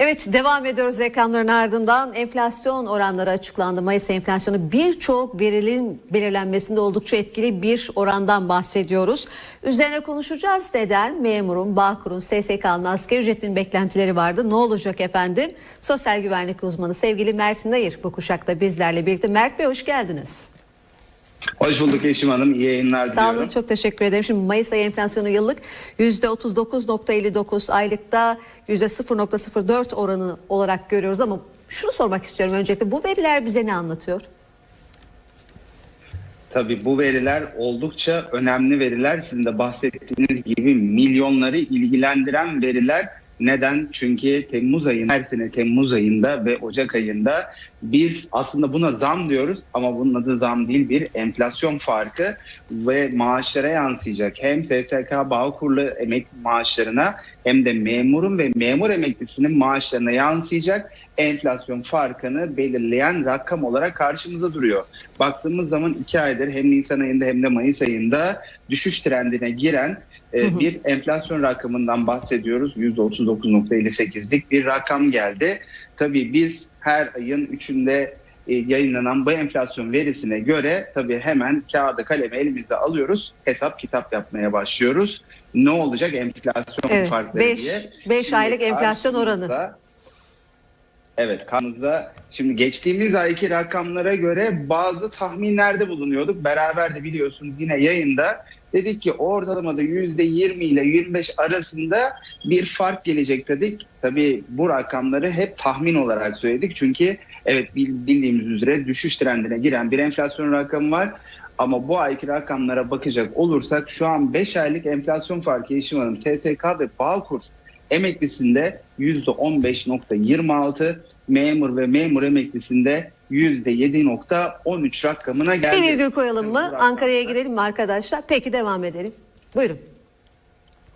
Evet devam ediyoruz ekranların ardından enflasyon oranları açıklandı. Mayıs enflasyonu birçok verinin belirlenmesinde oldukça etkili bir orandan bahsediyoruz. Üzerine konuşacağız neden memurun, Bağkur'un, SSK'nın asgari ücretinin beklentileri vardı. Ne olacak efendim? Sosyal güvenlik uzmanı sevgili Mert Nayır bu kuşakta bizlerle birlikte. Mert Bey hoş geldiniz. Hoş bulduk Yeşim Hanım. İyi yayınlar Sağ diliyorum. olun çok teşekkür ederim. Şimdi Mayıs ayı enflasyonu yıllık %39.59 aylıkta %0.04 oranı olarak görüyoruz ama şunu sormak istiyorum öncelikle bu veriler bize ne anlatıyor? Tabii bu veriler oldukça önemli veriler. Sizin de bahsettiğiniz gibi milyonları ilgilendiren veriler. Neden? Çünkü Temmuz ayında, her sene Temmuz ayında ve Ocak ayında biz aslında buna zam diyoruz ama bunun adı zam değil bir enflasyon farkı ve maaşlara yansıyacak. Hem SSK Bağkurlu emekli maaşlarına hem de memurun ve memur emeklisinin maaşlarına yansıyacak enflasyon farkını belirleyen rakam olarak karşımıza duruyor. Baktığımız zaman iki aydır hem Nisan ayında hem de Mayıs ayında düşüş trendine giren e, bir enflasyon rakamından bahsediyoruz. %39.58'lik bir rakam geldi. Tabii biz her ayın üçünde e, yayınlanan bu enflasyon verisine göre tabii hemen kağıdı kalemi elimize alıyoruz. Hesap kitap yapmaya başlıyoruz. Ne olacak enflasyon Evet, farkları beş- diye. beş Şimdi aylık enflasyon oranı. Evet karşımızda şimdi geçtiğimiz ayki rakamlara göre bazı tahminlerde bulunuyorduk. Beraber de biliyorsunuz yine yayında dedik ki ortalamada %20 ile 25 arasında bir fark gelecek dedik. Tabii bu rakamları hep tahmin olarak söyledik. Çünkü evet bil- bildiğimiz üzere düşüş trendine giren bir enflasyon rakamı var. Ama bu ayki rakamlara bakacak olursak şu an 5 aylık enflasyon farkı Yeşim Hanım SSK ve Bağkur emeklisinde %15.26, memur ve memur emeklisinde %7.13 rakamına geldi. Bir virgül koyalım mı? Ankara'ya gidelim mi arkadaşlar? Peki devam edelim. Buyurun.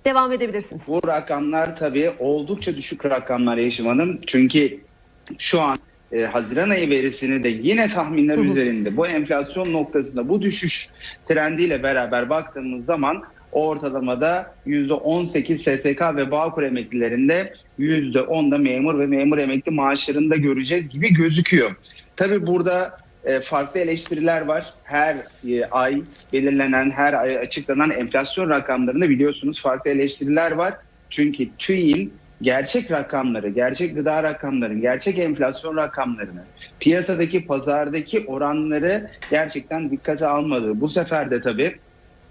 Devam edebilirsiniz. Bu rakamlar tabii oldukça düşük rakamlar Yeşim Hanım. Çünkü şu an e, Haziran ayı verisini de yine tahminler üzerinde bu enflasyon noktasında bu düşüş trendiyle beraber baktığımız zaman ortalamada %18 SSK ve Bağkur emeklilerinde %10'da memur ve memur emekli maaşlarında göreceğiz gibi gözüküyor. Tabii burada e, farklı eleştiriler var. Her e, ay belirlenen, her ay açıklanan enflasyon rakamlarında biliyorsunuz farklı eleştiriler var. Çünkü TÜİ'nin gerçek rakamları, gerçek gıda rakamlarının, gerçek enflasyon rakamlarını, piyasadaki, pazardaki oranları gerçekten dikkate almadığı. Bu sefer de tabii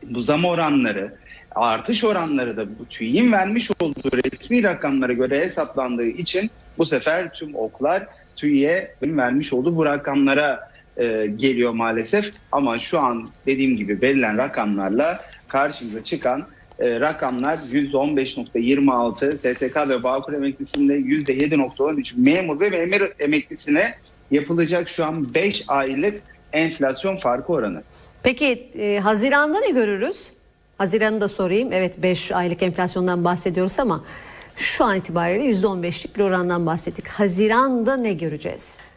bu zam oranları, artış oranları da bu TÜİ'nin vermiş olduğu resmi rakamlara göre hesaplandığı için bu sefer tüm oklar TÜİ'ye vermiş olduğu bu rakamlara e, geliyor maalesef. Ama şu an dediğim gibi verilen rakamlarla karşımıza çıkan e, rakamlar %15.26 SSK ve Bağkur emeklisinde %7.13 memur ve memur emeklisine yapılacak şu an 5 aylık enflasyon farkı oranı. Peki e, Haziran'da ne görürüz? Haziran'ı da sorayım. Evet 5 aylık enflasyondan bahsediyoruz ama şu an itibariyle %15'lik bir orandan bahsettik. Haziran'da ne göreceğiz?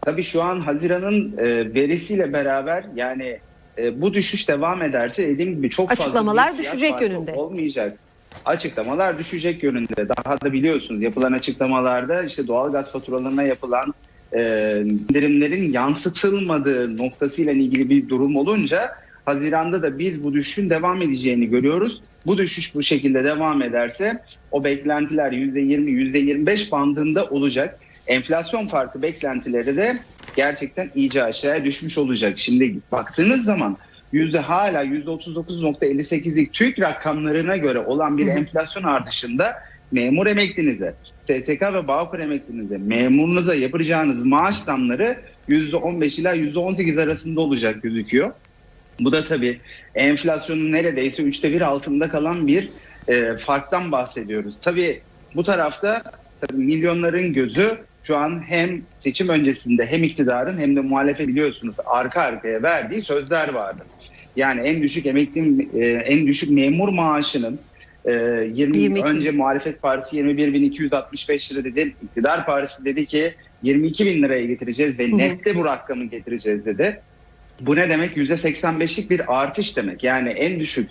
Tabii şu an Haziran'ın e, verisiyle beraber yani e, bu düşüş devam ederse dediğim gibi çok fazla Açıklamalar fiyat düşecek yönünde. Olmayacak. Açıklamalar düşecek yönünde. Daha da biliyorsunuz yapılan açıklamalarda işte doğalgaz faturalarına yapılan e, indirimlerin yansıtılmadığı noktasıyla ilgili bir durum olunca Haziran'da da biz bu düşüşün devam edeceğini görüyoruz. Bu düşüş bu şekilde devam ederse o beklentiler %20, %25 bandında olacak. Enflasyon farkı beklentileri de gerçekten iyice aşağıya düşmüş olacak. Şimdi baktığınız zaman yüzde hala %39.58'lik TÜİK rakamlarına göre olan bir enflasyon artışında memur emeklinize, SSK ve Bağkur emeklinize, memurunuza yapacağınız maaş zamları %15 ila %18 arasında olacak gözüküyor. Bu da tabii enflasyonun neredeyse üçte bir altında kalan bir e, farktan bahsediyoruz. Tabii bu tarafta tabii milyonların gözü şu an hem seçim öncesinde hem iktidarın hem de muhalefet biliyorsunuz arka arkaya verdiği sözler vardı. Yani en düşük emekli, e, en düşük memur maaşının e, 20 22. önce muhalefet partisi 21.265 lira dedi. İktidar partisi dedi ki 22 bin liraya getireceğiz ve nette bu rakamı getireceğiz dedi. Bu ne demek? %85'lik bir artış demek. Yani en düşük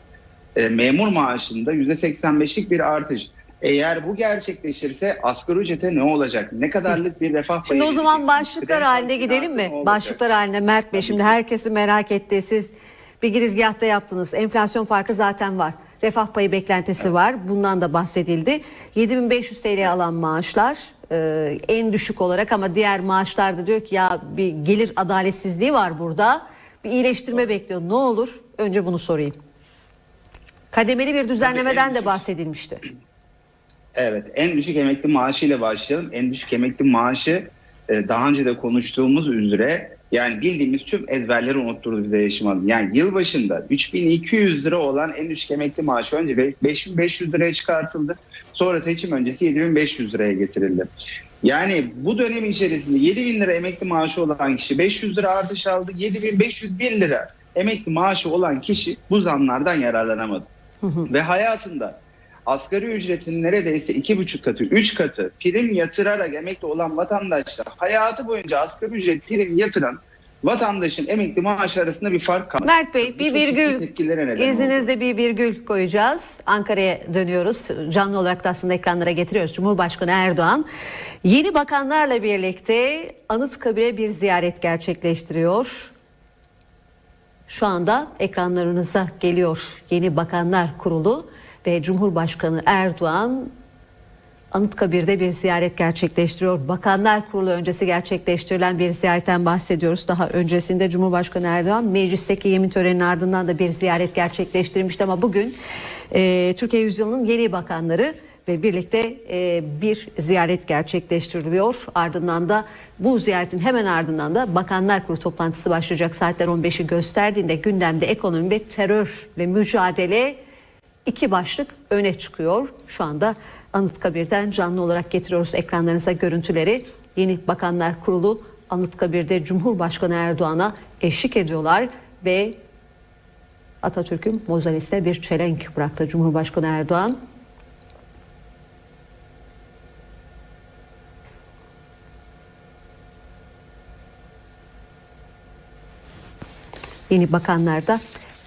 e, memur maaşında %85'lik bir artış. Eğer bu gerçekleşirse asgari ücrete ne olacak? Ne kadarlık bir refah Şimdi payı o zaman başlıklar haline gidelim mi? Başlıklar haline Mert Bey. Şimdi herkesin merak ettiği siz bir girizgahta yaptınız. Enflasyon farkı zaten var. Refah payı beklentisi var. Bundan da bahsedildi. 7500 TL alan maaşlar e, en düşük olarak ama diğer maaşlarda diyor ki ya bir gelir adaletsizliği var burada. Bir iyileştirme bekliyor. Ne olur? Önce bunu sorayım. Kademeli bir düzenlemeden de bahsedilmişti. Evet, en düşük emekli maaşı ile başlayalım. En düşük emekli maaşı e, daha önce de konuştuğumuz üzere yani bildiğimiz tüm ezberleri unutturdu bize yaşamadım. Yani yılbaşında 3200 lira olan en düşük emekli maaşı önce be- 5500 liraya çıkartıldı. Sonra seçim öncesi 7500 liraya getirildi. Yani bu dönem içerisinde 7000 lira emekli maaşı olan kişi 500 lira artış aldı. 7501 lira emekli maaşı olan kişi bu zamlardan yararlanamadı. Ve hayatında asgari ücretin neredeyse iki buçuk katı, üç katı prim yatırarak emekli olan vatandaşlar hayatı boyunca asgari ücret prim yatıran vatandaşın emekli maaşı arasında bir fark kalmadı. Mert Bey bir virgül oldu. izninizle bir virgül koyacağız. Ankara'ya dönüyoruz. Canlı olarak da aslında ekranlara getiriyoruz. Cumhurbaşkanı Erdoğan yeni bakanlarla birlikte Anıtkabir'e bir ziyaret gerçekleştiriyor. Şu anda ekranlarınıza geliyor yeni bakanlar kurulu ve Cumhurbaşkanı Erdoğan Anıtkabir'de bir ziyaret gerçekleştiriyor. Bakanlar Kurulu öncesi gerçekleştirilen bir ziyaretten bahsediyoruz. Daha öncesinde Cumhurbaşkanı Erdoğan meclisteki yemin töreninin ardından da bir ziyaret gerçekleştirmişti ama bugün e, Türkiye Yüzyılı'nın yeni bakanları ve birlikte e, bir ziyaret gerçekleştiriliyor. Ardından da bu ziyaretin hemen ardından da Bakanlar Kurulu toplantısı başlayacak. Saatler 15'i gösterdiğinde gündemde ekonomi ve terörle mücadele iki başlık öne çıkıyor. Şu anda Anıtkabir'den canlı olarak getiriyoruz ekranlarınıza görüntüleri. Yeni Bakanlar Kurulu Anıtkabir'de Cumhurbaşkanı Erdoğan'a eşlik ediyorlar ve Atatürk'ün mozalesine bir çelenk bıraktı Cumhurbaşkanı Erdoğan. Yeni bakanlar da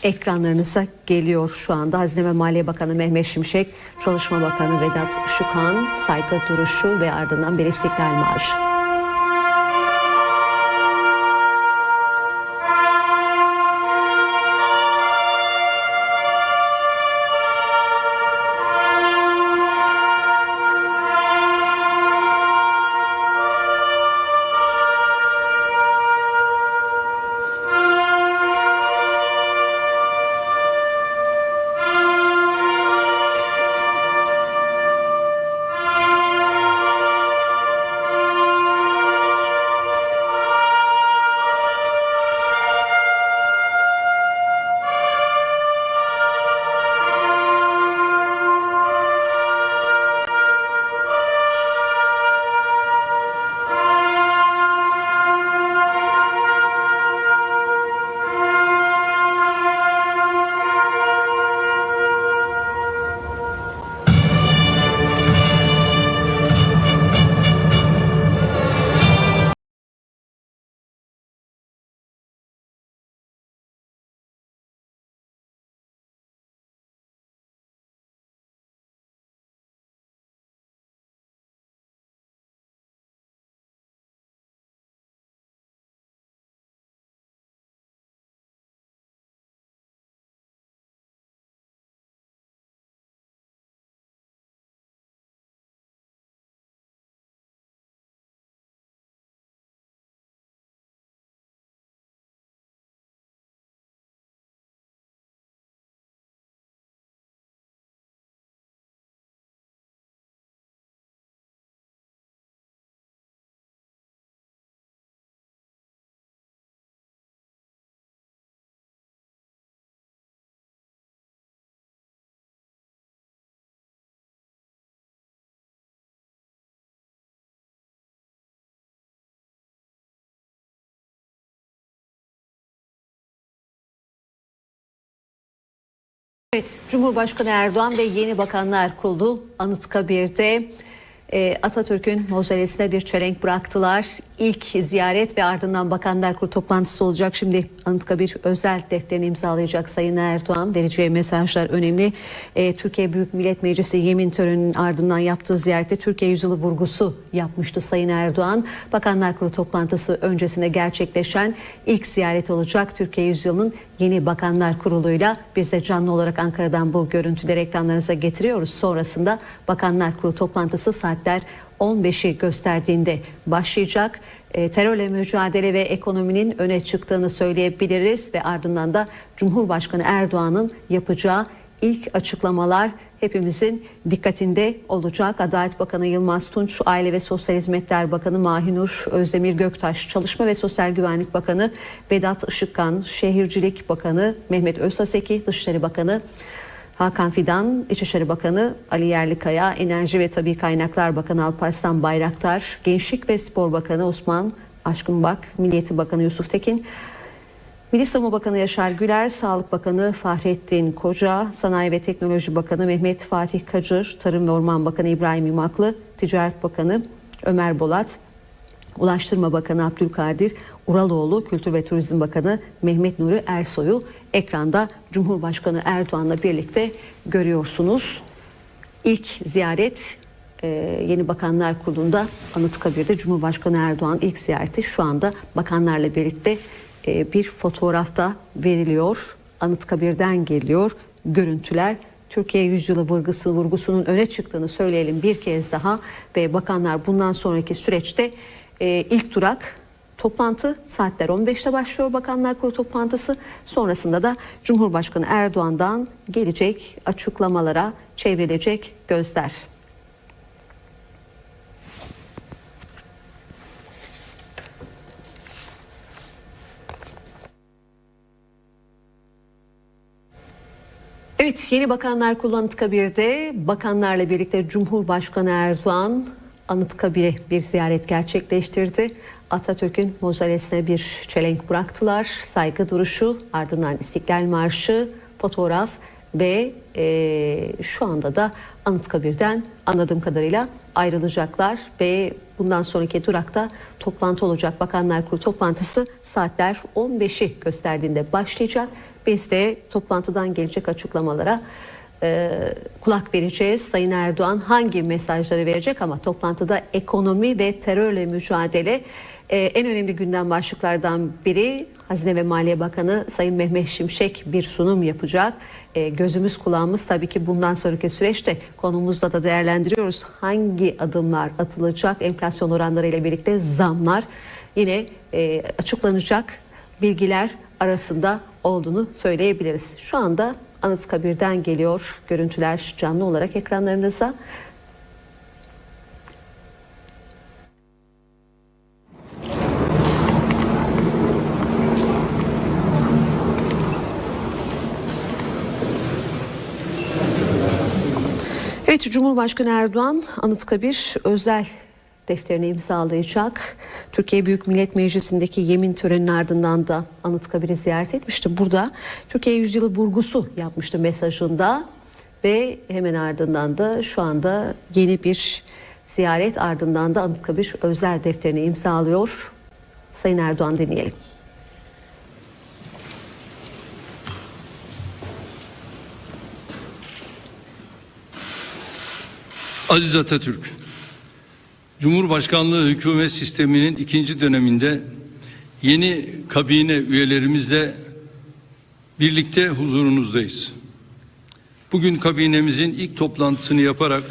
ekranlarınıza geliyor şu anda. Hazine ve Maliye Bakanı Mehmet Şimşek, Çalışma Bakanı Vedat Şukan, saygı duruşu ve ardından bir istiklal marşı. Evet, Cumhurbaşkanı Erdoğan ve yeni bakanlar kurulu Anıtkabir'de e, Atatürk'ün mozolesine bir çelenk bıraktılar. İlk ziyaret ve ardından Bakanlar Kurulu toplantısı olacak. Şimdi Anıtkabir özel defterini imzalayacak Sayın Erdoğan. Vereceği mesajlar önemli. E, Türkiye Büyük Millet Meclisi yemin töreninin ardından yaptığı ziyarette Türkiye yüzyılı vurgusu yapmıştı Sayın Erdoğan. Bakanlar Kurulu toplantısı öncesinde gerçekleşen ilk ziyaret olacak Türkiye yüzyılının yeni Bakanlar Kurulu'yla biz de canlı olarak Ankara'dan bu görüntüleri ekranlarınıza getiriyoruz. Sonrasında Bakanlar Kurulu toplantısı saatler 15'i gösterdiğinde başlayacak. E, terörle mücadele ve ekonominin öne çıktığını söyleyebiliriz ve ardından da Cumhurbaşkanı Erdoğan'ın yapacağı ilk açıklamalar hepimizin dikkatinde olacak. Adalet Bakanı Yılmaz Tunç, Aile ve Sosyal Hizmetler Bakanı Mahinur Özdemir Göktaş, Çalışma ve Sosyal Güvenlik Bakanı Vedat Işıkkan, Şehircilik Bakanı Mehmet Özaseki, Dışişleri Bakanı Hakan Fidan, İçişleri Bakanı Ali Yerlikaya, Enerji ve Tabi Kaynaklar Bakanı Alparslan Bayraktar, Gençlik ve Spor Bakanı Osman Aşkınbak, Milliyeti Bakanı Yusuf Tekin, Milli Savunma Bakanı Yaşar Güler, Sağlık Bakanı Fahrettin Koca, Sanayi ve Teknoloji Bakanı Mehmet Fatih Kacır, Tarım ve Orman Bakanı İbrahim İmaklı, Ticaret Bakanı Ömer Bolat, Ulaştırma Bakanı Abdülkadir Uraloğlu, Kültür ve Turizm Bakanı Mehmet Nuri Ersoy'u ekranda Cumhurbaşkanı Erdoğan'la birlikte görüyorsunuz. İlk ziyaret e, yeni Bakanlar Kurulu'nda Anıtkabir'de Cumhurbaşkanı Erdoğan ilk ziyareti şu anda bakanlarla birlikte e, bir fotoğrafta veriliyor. Anıtkabir'den geliyor görüntüler. Türkiye yüzyılı vurgusu, vurgusunun öne çıktığını söyleyelim bir kez daha ve bakanlar bundan sonraki süreçte e, ilk durak toplantı saatler 15'te başlıyor Bakanlar Kurulu toplantısı. Sonrasında da Cumhurbaşkanı Erdoğan'dan gelecek açıklamalara çevrilecek gözler. Evet yeni bakanlar Kurulu Anıtkabir'de bakanlarla birlikte Cumhurbaşkanı Erdoğan Anıtkabir'e bir ziyaret gerçekleştirdi. Atatürk'ün mozolesine bir çelenk bıraktılar. Saygı duruşu ardından İstiklal Marşı, fotoğraf ve eee, şu anda da Anıtkabir'den anladığım kadarıyla ayrılacaklar ve bundan sonraki durakta toplantı olacak. Bakanlar Kurulu toplantısı saatler 15'i gösterdiğinde başlayacak. Biz de toplantıdan gelecek açıklamalara e, kulak vereceğiz. Sayın Erdoğan hangi mesajları verecek ama toplantıda ekonomi ve terörle mücadele e, en önemli gündem başlıklardan biri. Hazine ve Maliye Bakanı Sayın Mehmet Şimşek bir sunum yapacak. E, gözümüz kulağımız tabii ki bundan sonraki süreçte konumuzda da değerlendiriyoruz. Hangi adımlar atılacak? Enflasyon oranları ile birlikte zamlar yine e, açıklanacak bilgiler arasında olduğunu söyleyebiliriz. Şu anda Anıtkabir'den geliyor görüntüler canlı olarak ekranlarınıza. Evet Cumhurbaşkanı Erdoğan Anıtkabir özel defterini imzalayacak. Türkiye Büyük Millet Meclisi'ndeki yemin töreninin ardından da Anıtkabir'i ziyaret etmişti. Burada Türkiye Yüzyılı vurgusu yapmıştı mesajında ve hemen ardından da şu anda yeni bir ziyaret ardından da Anıtkabir özel defterini imzalıyor. Sayın Erdoğan dinleyelim. Aziz Atatürk, Cumhurbaşkanlığı hükümet sisteminin ikinci döneminde yeni kabine üyelerimizle birlikte huzurunuzdayız. Bugün kabinemizin ilk toplantısını yaparak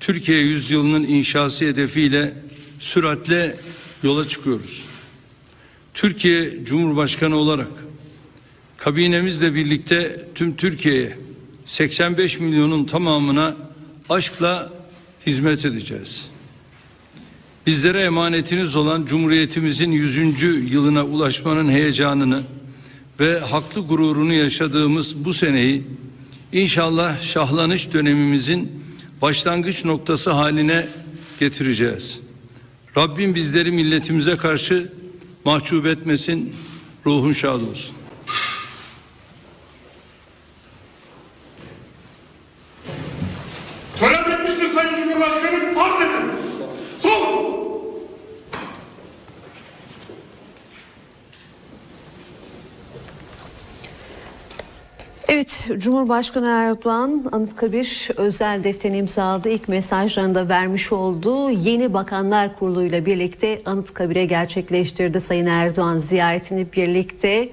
Türkiye yüzyılının inşası hedefiyle süratle yola çıkıyoruz. Türkiye Cumhurbaşkanı olarak kabinemizle birlikte tüm Türkiye'ye 85 milyonun tamamına aşkla hizmet edeceğiz. Bizlere emanetiniz olan Cumhuriyetimizin 100. yılına ulaşmanın heyecanını ve haklı gururunu yaşadığımız bu seneyi inşallah şahlanış dönemimizin başlangıç noktası haline getireceğiz. Rabbim bizleri milletimize karşı mahcup etmesin, ruhun şad olsun. Evet, Cumhurbaşkanı Erdoğan Anıtkabir özel defterini imzaladı. İlk mesajlarında vermiş olduğu yeni Bakanlar Kurulu ile birlikte Anıtkabir'e gerçekleştirdi. Sayın Erdoğan ziyaretini birlikte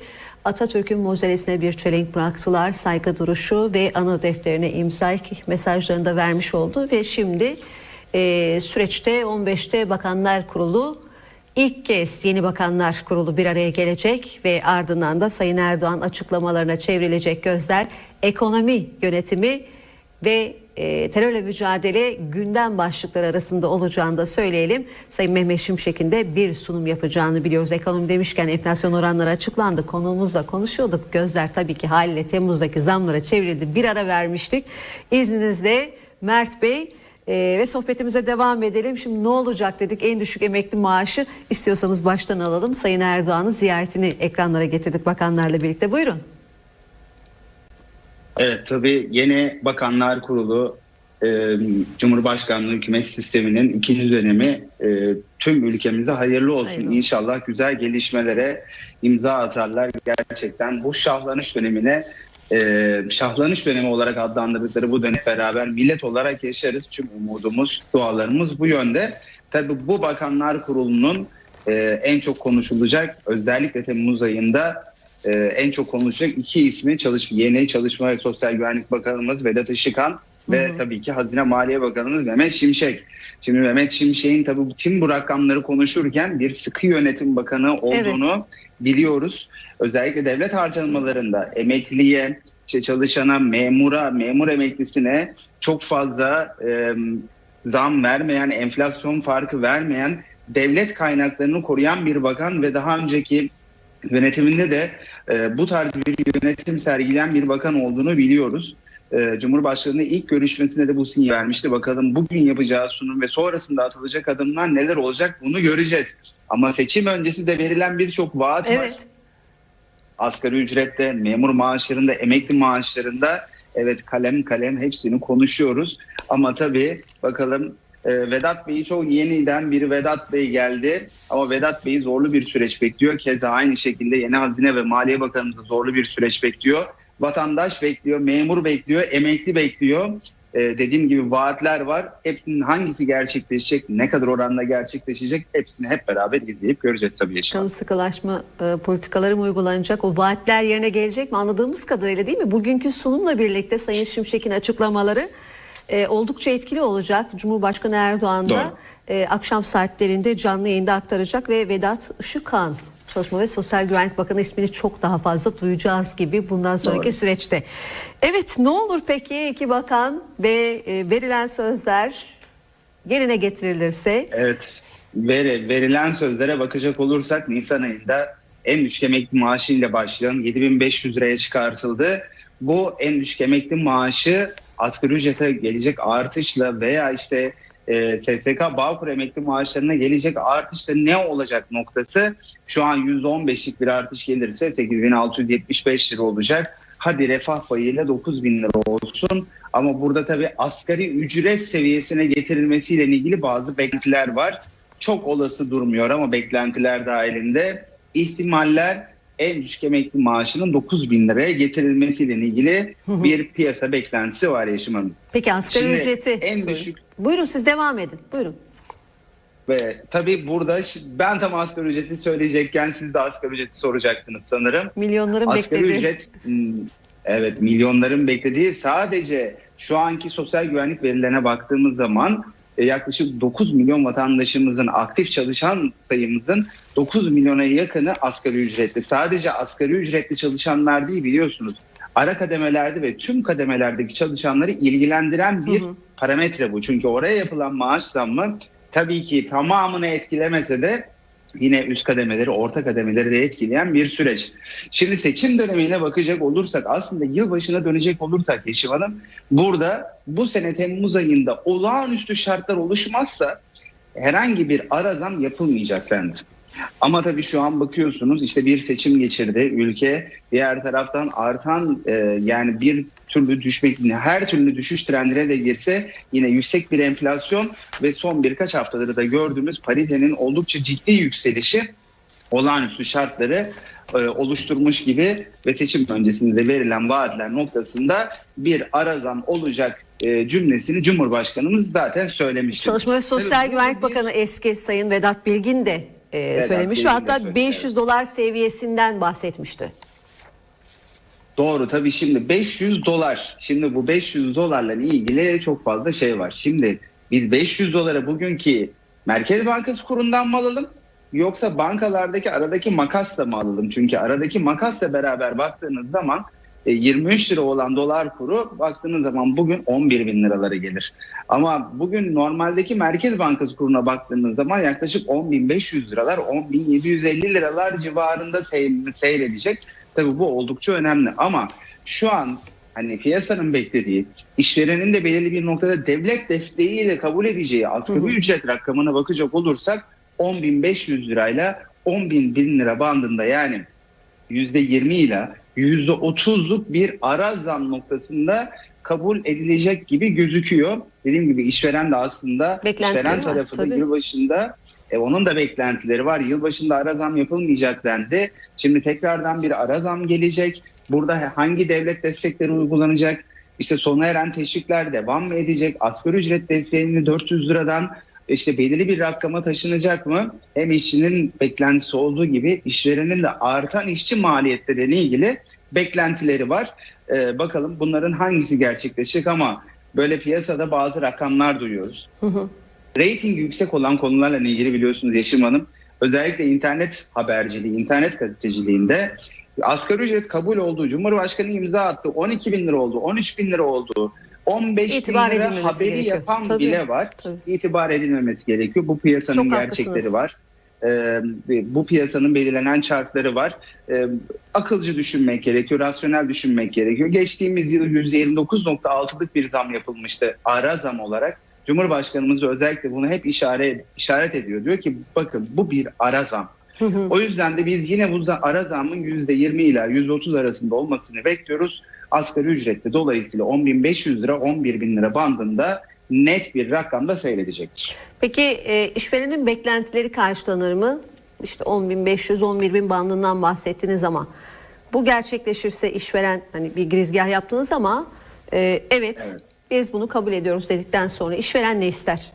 Atatürk'ün mozelesine bir çelenk bıraktılar. Saygı duruşu ve anı defterine imza ilk mesajlarında vermiş oldu ve şimdi e, süreçte 15'te Bakanlar Kurulu İlk kez yeni bakanlar kurulu bir araya gelecek ve ardından da Sayın Erdoğan açıklamalarına çevrilecek gözler ekonomi yönetimi ve e, terörle mücadele gündem başlıkları arasında olacağını da söyleyelim. Sayın Mehmet Şimşek'in de bir sunum yapacağını biliyoruz. Ekonomi demişken enflasyon oranları açıklandı. Konuğumuzla konuşuyorduk. Gözler tabii ki haliyle Temmuz'daki zamlara çevrildi. Bir ara vermiştik. İzninizle Mert Bey ee, ve sohbetimize devam edelim. Şimdi ne olacak dedik en düşük emekli maaşı istiyorsanız baştan alalım. Sayın Erdoğan'ın ziyaretini ekranlara getirdik bakanlarla birlikte. Buyurun. Evet tabii yeni Bakanlar Kurulu e, Cumhurbaşkanlığı hükümet sisteminin ikinci dönemi e, tüm ülkemize hayırlı olsun. Hayırlı olsun. İnşallah güzel gelişmelere imza atarlar. Gerçekten bu şahlanış dönemine e, şahlanış dönemi olarak adlandırdıkları bu dönem beraber millet olarak yaşarız. Tüm umudumuz, dualarımız bu yönde. Tabii bu Bakanlar Kurulu'nun e, en çok konuşulacak özellikle Temmuz ayında e, en çok konuşacak iki ismi çalış yeni Çalışma ve Sosyal Güvenlik Bakanımız Vedat Işıkhan ve tabii ki Hazine Maliye Bakanımız Mehmet Şimşek. Şimdi Mehmet Şimşek'in tabii tüm bu rakamları konuşurken bir sıkı yönetim bakanı olduğunu biliyoruz. Özellikle devlet harcamalarında emekliye, işte çalışana, memura, memur emeklisine çok fazla e, zam vermeyen, enflasyon farkı vermeyen, devlet kaynaklarını koruyan bir bakan ve daha önceki yönetiminde de e, bu tarz bir yönetim sergileyen bir bakan olduğunu biliyoruz. E, Cumhurbaşkanı ilk görüşmesinde de bu sinyal vermişti. Bakalım bugün yapacağı sunum ve sonrasında atılacak adımlar neler olacak bunu göreceğiz. Ama seçim öncesi de verilen birçok vaat var Evet. Asgari ücrette, memur maaşlarında, emekli maaşlarında evet kalem kalem hepsini konuşuyoruz. Ama tabii bakalım e, Vedat Bey'i çok yeniden bir Vedat Bey geldi. Ama Vedat Bey'i zorlu bir süreç bekliyor. Keza aynı şekilde yeni Hazine ve Maliye Bakanımızı zorlu bir süreç bekliyor. Vatandaş bekliyor, memur bekliyor, emekli bekliyor. E, dediğim gibi vaatler var. Hepsinin hangisi gerçekleşecek, ne kadar oranda gerçekleşecek hepsini hep beraber izleyip göreceğiz tabii inşallah. Kamu sıkılaşma e, politikaları mı uygulanacak? O vaatler yerine gelecek mi? Anladığımız kadarıyla değil mi? Bugünkü sunumla birlikte Sayın Şimşek'in açıklamaları e, oldukça etkili olacak. Cumhurbaşkanı Erdoğan da e, akşam saatlerinde canlı yayında aktaracak ve Vedat Işıkhan Çalışma ve Sosyal Güvenlik Bakanı ismini çok daha fazla duyacağız gibi bundan sonraki Doğru. süreçte. Evet ne olur peki iki bakan ve e, verilen sözler yerine getirilirse Evet. Veri, verilen sözlere bakacak olursak Nisan ayında en düşük emekli maaşıyla başlayan 7500 liraya çıkartıldı. Bu en düşük emekli maaşı asgari ücrete gelecek artışla veya işte e, SSK Bağkur emekli maaşlarına gelecek artışla ne olacak noktası şu an %15'lik bir artış gelirse 8675 lira olacak. Hadi refah payıyla 9000 lira olsun. Ama burada tabii asgari ücret seviyesine getirilmesiyle ilgili bazı beklentiler var. Çok olası durmuyor ama beklentiler dahilinde ihtimaller en düşük emekli maaşının 9 bin liraya getirilmesiyle ilgili bir piyasa beklentisi var Yeşim Hanım. peki asgari Şimdi ücreti en düşük- Buyurun siz devam edin. Buyurun. Ve tabii burada ben tam asgari ücreti söyleyecekken siz de asgari ücreti soracaktınız sanırım. Milyonların Asgari beklediği. ücret hmm, evet milyonların beklediği sadece şu anki sosyal güvenlik verilerine baktığımız zaman e, yaklaşık 9 milyon vatandaşımızın aktif çalışan sayımızın 9 milyona yakını asgari ücretli. Sadece asgari ücretli çalışanlar değil biliyorsunuz. Ara kademelerde ve tüm kademelerdeki çalışanları ilgilendiren bir parametre bu. Çünkü oraya yapılan maaş zammı tabii ki tamamını etkilemese de yine üst kademeleri, orta kademeleri de etkileyen bir süreç. Şimdi seçim dönemine bakacak olursak aslında yılbaşına dönecek olursak Yeşim Hanım burada bu sene Temmuz ayında olağanüstü şartlar oluşmazsa herhangi bir ara zam yapılmayacak dendi. Ama tabii şu an bakıyorsunuz işte bir seçim geçirdi ülke. Diğer taraftan artan e, yani bir türlü düşmek her türlü düşüş trendine de girse yine yüksek bir enflasyon ve son birkaç haftadır da gördüğümüz paritenin oldukça ciddi yükselişi olağanüstü şartları e, oluşturmuş gibi ve seçim öncesinde verilen vaatler noktasında bir arazam olacak e, cümlesini Cumhurbaşkanımız zaten söylemişti. Çalışma ve Sosyal Güvenlik Bakanı eski Sayın Vedat Bilgin de e, Vedat söylemiş ve Bilgin de hatta söyledi, 500 dolar seviyesinden bahsetmişti. Doğru tabii şimdi 500 dolar. Şimdi bu 500 dolarla ilgili çok fazla şey var. Şimdi biz 500 dolara bugünkü Merkez Bankası kurundan mı alalım? Yoksa bankalardaki aradaki makasla mı alalım? Çünkü aradaki makasla beraber baktığınız zaman 23 lira olan dolar kuru baktığınız zaman bugün 11 bin liralara gelir. Ama bugün normaldeki Merkez Bankası kuruna baktığınız zaman yaklaşık 10.500 liralar, 10.750 liralar civarında seyr- seyredecek. Tabii bu oldukça önemli ama şu an hani piyasanın beklediği, işverenin de belirli bir noktada devlet desteğiyle kabul edeceği asgari ücret rakamına bakacak olursak 10.500 lirayla 10.000 bin lira bandında yani %20 ile %30'luk bir ara zam noktasında kabul edilecek gibi gözüküyor. Dediğim gibi işveren de aslında Beklentileri işveren var, tarafı da tabii. yılbaşında e, onun da beklentileri var. Yılbaşında ara zam yapılmayacak dendi. Şimdi tekrardan bir ara zam gelecek. Burada hangi devlet destekleri uygulanacak? İşte sona eren teşvikler devam mı edecek? Asgari ücret desteğini 400 liradan işte belirli bir rakama taşınacak mı? Hem işçinin beklentisi olduğu gibi işverenin de artan işçi maliyetleriyle ilgili beklentileri var. Ee, bakalım bunların hangisi gerçekleşecek ama böyle piyasada bazı rakamlar duyuyoruz. Hı hı. Rating yüksek olan konularla ilgili biliyorsunuz Yeşim Hanım özellikle internet haberciliği, internet gazeteciliğinde asgari ücret kabul olduğu, Cumhurbaşkanı imza attı, 12 bin lira oldu, 13 bin lira oldu, 15 İtibar bin lira haberi gerekiyor. yapan Tabii, bile var. tabii. İtibar edilmemesi gerekiyor. Bu piyasanın Çok gerçekleri haklısınız. var. Ee, bu piyasanın belirlenen şartları var. Ee, akılcı düşünmek gerekiyor, rasyonel düşünmek gerekiyor. Geçtiğimiz yıl %29.6'lık bir zam yapılmıştı ara zam olarak. Cumhurbaşkanımız özellikle bunu hep işaret işaret ediyor. Diyor ki bakın bu bir ara zam. O yüzden de biz yine bu ara zamın %20 ila %30 arasında olmasını bekliyoruz. Asgari ücretli dolayısıyla 10.500 lira 11.000 lira bandında net bir rakamda seyredecektir. Peki e, işverenin beklentileri karşılanır mı? İşte 10.500 11.000 bandından bahsettiniz ama bu gerçekleşirse işveren hani bir girizgah yaptınız ama e, evet, Evet. biz bunu kabul ediyoruz dedikten sonra işveren ne ister?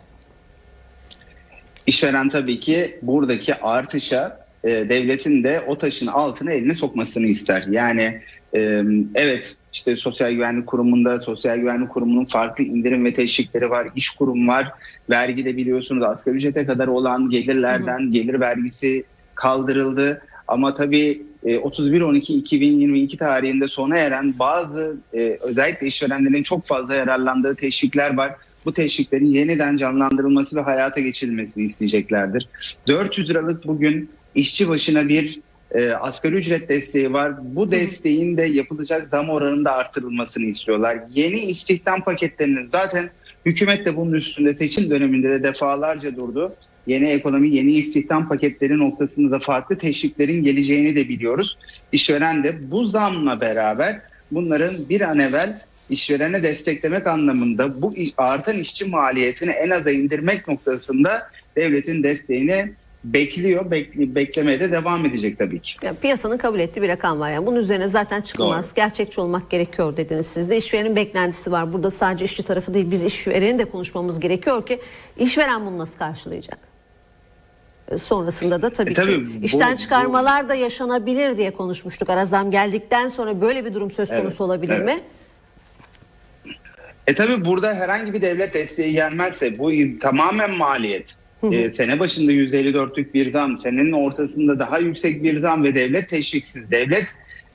İşveren tabii ki buradaki artışa e, devletin de o taşın altına elini sokmasını ister. Yani e, evet işte Sosyal Güvenlik Kurumu'nda Sosyal Güvenlik Kurumu'nun farklı indirim ve teşvikleri var. İş kurum var. Vergi de biliyorsunuz asgari ücrete kadar olan gelirlerden gelir vergisi kaldırıldı. Ama tabii e, 31-12-2022 tarihinde sona eren bazı e, özellikle işverenlerin çok fazla yararlandığı teşvikler var. Bu teşviklerin yeniden canlandırılması ve hayata geçirilmesini isteyeceklerdir. 400 liralık bugün işçi başına bir e, asgari ücret desteği var. Bu desteğin de yapılacak zam oranında artırılmasını istiyorlar. Yeni istihdam paketlerinin zaten hükümet de bunun üstünde seçim döneminde de defalarca durdu. Yeni ekonomi, yeni istihdam paketleri noktasında da farklı teşviklerin geleceğini de biliyoruz. İşveren de bu zamla beraber bunların bir an evvel işverene desteklemek anlamında bu artan işçi maliyetini en aza indirmek noktasında devletin desteğini bekliyor, bekli, beklemeye de devam edecek tabii ki. Yani piyasanın kabul ettiği bir rakam var. Yani bunun üzerine zaten çıkılmaz. Gerçekçi olmak gerekiyor dediniz siz de. İşverenin beklentisi var. Burada sadece işçi tarafı değil biz işvereni de konuşmamız gerekiyor ki işveren bunu nasıl karşılayacak? E, Sonrasında da tabii, E, tabii ki bu- işten bu- çıkarmalar da yaşanabilir diye konuşmuştuk. Ara zam geldikten sonra böyle bir durum söz Evet, konusu olabilir evet. mi? E tabii burada herhangi bir devlet desteği gelmezse bu tamamen maliyet. E, sene başında %54'lük bir zam, senenin ortasında daha yüksek bir zam ve devlet teşviksiz, devlet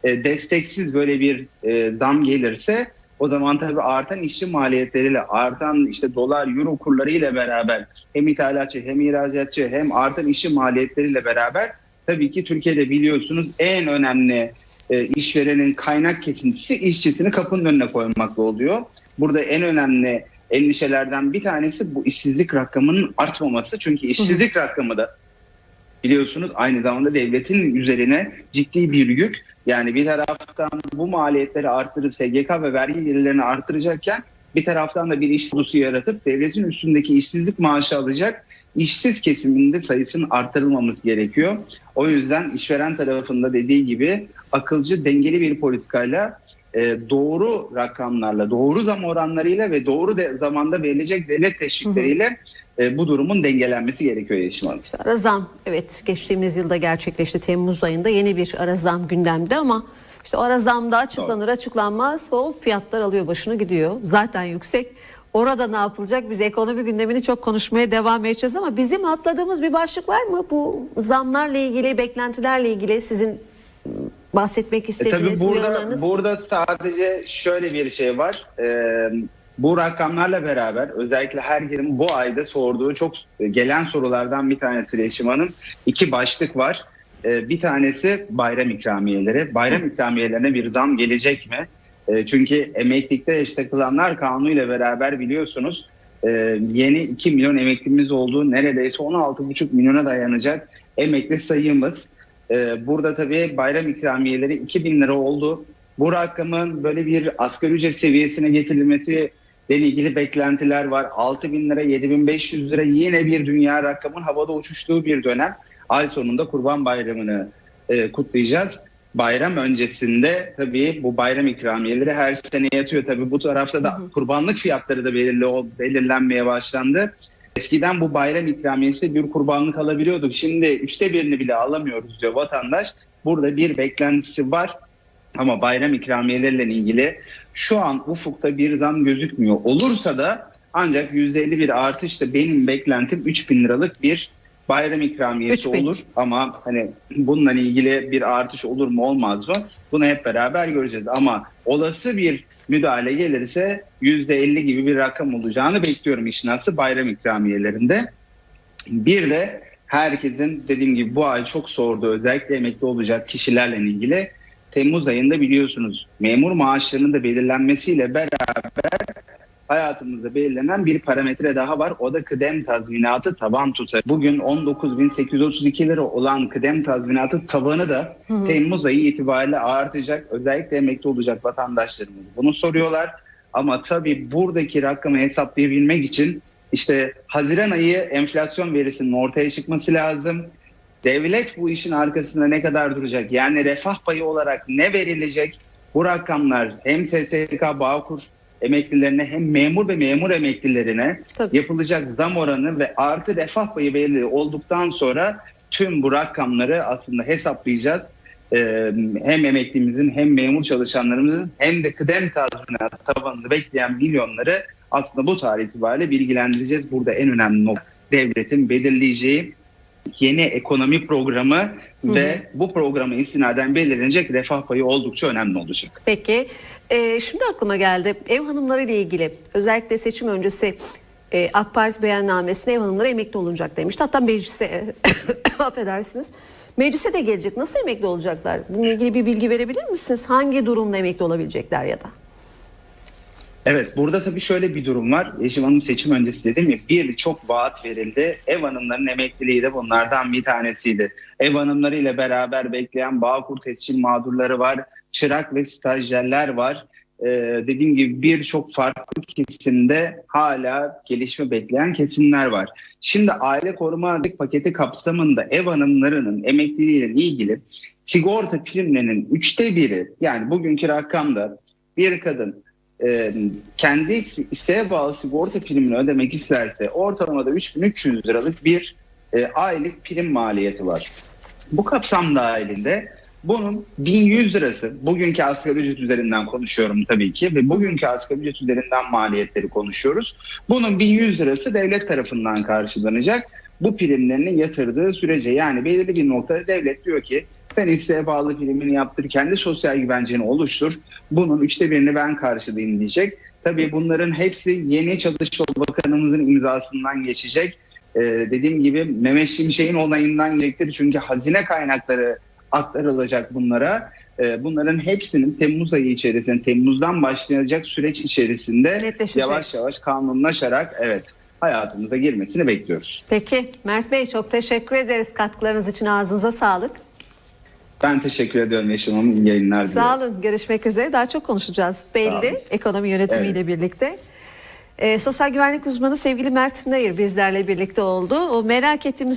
e, desteksiz böyle bir e, zam gelirse o zaman tabii artan işçi maliyetleriyle, artan işte dolar, euro kurlarıyla beraber hem ithalatçı hem ihracatçı hem artan işçi maliyetleriyle beraber tabii ki Türkiye'de biliyorsunuz en önemli e, işverenin kaynak kesintisi işçisini kapının önüne koymakla oluyor. Burada en önemli endişelerden bir tanesi bu işsizlik rakamının artmaması. Çünkü işsizlik rakamı da biliyorsunuz aynı zamanda devletin üzerine ciddi bir yük. Yani bir taraftan bu maliyetleri artırıp SGK ve vergi gelirlerini artıracakken bir taraftan da bir iş yaratıp devletin üstündeki işsizlik maaşı alacak işsiz kesiminde sayısının artırılmaması gerekiyor. O yüzden işveren tarafında dediği gibi akılcı dengeli bir politikayla e, doğru rakamlarla, doğru zam oranlarıyla ve doğru de, zamanda verilecek devlet teşvikleriyle e, bu durumun dengelenmesi gerekiyor Yeşim Hanım. İşte ara zam evet geçtiğimiz yılda gerçekleşti Temmuz ayında yeni bir ara zam gündemde ama işte o ara zam da açıklanır açıklanmaz o fiyatlar alıyor başını gidiyor. Zaten yüksek. Orada ne yapılacak? Biz ekonomi gündemini çok konuşmaya devam edeceğiz ama bizim atladığımız bir başlık var mı? Bu zamlarla ilgili, beklentilerle ilgili sizin bahsetmek E tabii istediğiniz burada, uyarılarınız? burada sadece şöyle bir şey var. Ee, bu rakamlarla beraber özellikle herkesin bu ayda sorduğu çok gelen sorulardan bir tanesi Reşim Hanım. iki başlık var. Ee, bir tanesi bayram ikramiyeleri. Bayram ikramiyelerine bir zam gelecek mi? Ee, çünkü emeklilikte eş takılanlar kanunuyla beraber biliyorsunuz e, yeni 2 milyon emeklimiz olduğu neredeyse 16,5 milyona dayanacak emekli sayımız. Ee, burada tabii bayram ikramiyeleri 2000 lira oldu. Bu rakamın böyle bir asgari ücret seviyesine getirilmesi ile ilgili beklentiler var. 6 bin lira, 7500 lira yine bir dünya rakamın havada uçuştuğu bir dönem. Ay sonunda Kurban Bayramı'nı e, kutlayacağız. Bayram öncesinde tabii bu bayram ikramiyeleri her sene yatıyor. Tabii bu tarafta da kurbanlık fiyatları da belirli, belirlenmeye başlandı. Eskiden bu bayram ikramiyesi bir kurbanlık alabiliyorduk. Şimdi üçte birini bile alamıyoruz diyor vatandaş. Burada bir beklentisi var. Ama bayram ikramiyeleriyle ilgili şu an ufukta bir zam gözükmüyor. Olursa da ancak %50 bir artışla benim beklentim 3 bin liralık bir bayram ikramiyesi 3000. olur. Ama hani bununla ilgili bir artış olur mu olmaz mı? Bunu hep beraber göreceğiz. Ama olası bir müdahale gelirse %50 gibi bir rakam olacağını bekliyorum işin aslı bayram ikramiyelerinde. Bir de herkesin dediğim gibi bu ay çok sorduğu özellikle emekli olacak kişilerle ilgili Temmuz ayında biliyorsunuz memur maaşlarının da belirlenmesiyle beraber hayatımızda belirlenen bir parametre daha var. O da kıdem tazminatı taban tutarı. Bugün 19.832 lira olan kıdem tazminatı tabanı da Temmuz ayı itibariyle artacak. Özellikle emekli olacak vatandaşlarımız bunu soruyorlar. Ama tabii buradaki rakamı hesaplayabilmek için işte Haziran ayı enflasyon verisinin ortaya çıkması lazım. Devlet bu işin arkasında ne kadar duracak? Yani refah payı olarak ne verilecek? Bu rakamlar hem SSK Bağkur emeklilerine hem memur ve memur emeklilerine Tabii. yapılacak zam oranı ve artı refah payı belirli olduktan sonra tüm bu rakamları aslında hesaplayacağız. Ee, hem emeklimizin hem memur çalışanlarımızın hem de kıdem tazminatı tabanını bekleyen milyonları aslında bu tarih itibariyle bilgilendireceğiz. Burada en önemli nokta devletin belirleyeceği yeni ekonomi programı ve bu programa istinaden belirlenecek refah payı oldukça önemli olacak. Peki e, şimdi aklıma geldi ev hanımları ile ilgili özellikle seçim öncesi e, AK Parti beyannamesine ev hanımları emekli olunacak demişti. Hatta meclise affedersiniz. Meclise de gelecek. Nasıl emekli olacaklar? Bununla ilgili bir bilgi verebilir misiniz? Hangi durumda emekli olabilecekler ya da? Evet burada tabii şöyle bir durum var. Yeşim Hanım seçim öncesi dedim ya birçok vaat verildi. Ev hanımlarının emekliliği de bunlardan bir tanesiydi. Ev hanımları ile beraber bekleyen Bağkur tescil mağdurları var. Çırak ve stajyerler var. Ee, dediğim gibi birçok farklı kesimde hala gelişme bekleyen kesimler var. Şimdi aile koruma paketi kapsamında ev hanımlarının emekliliğiyle ilgili sigorta primlerinin üçte biri yani bugünkü rakamda bir kadın e, kendi isteğe bağlı sigorta primini ödemek isterse ortalamada 3300 liralık bir e, aylık prim maliyeti var. Bu kapsam dahilinde bunun 1100 lirası bugünkü asgari ücret üzerinden konuşuyorum tabii ki ve bugünkü asgari ücret üzerinden maliyetleri konuşuyoruz. Bunun 1100 lirası devlet tarafından karşılanacak. Bu primlerini yatırdığı sürece yani belirli bir noktada devlet diyor ki sen isteğe bağlı primini yaptır, kendi sosyal güvenceni oluştur. Bunun üçte birini ben karşılayayım diyecek. Tabii bunların hepsi yeni Çalışma Bakanımızın imzasından geçecek. Ee, dediğim gibi Mehmet Şimşek'in onayından gelecektir. Çünkü hazine kaynakları aktarılacak bunlara. Ee, bunların hepsinin Temmuz ayı içerisinde, Temmuz'dan başlayacak süreç içerisinde yavaş yavaş kanunlaşarak evet hayatımıza girmesini bekliyoruz. Peki Mert Bey çok teşekkür ederiz katkılarınız için ağzınıza sağlık. Ben teşekkür ediyorum Yeşim Hanım. İyi yayınlar Sağ olun görüşmek üzere daha çok konuşacağız belli ekonomi yönetimiyle birlikte. Ee, sosyal güvenlik uzmanı sevgili Mert Nayır bizlerle birlikte oldu. O merak ettiğimiz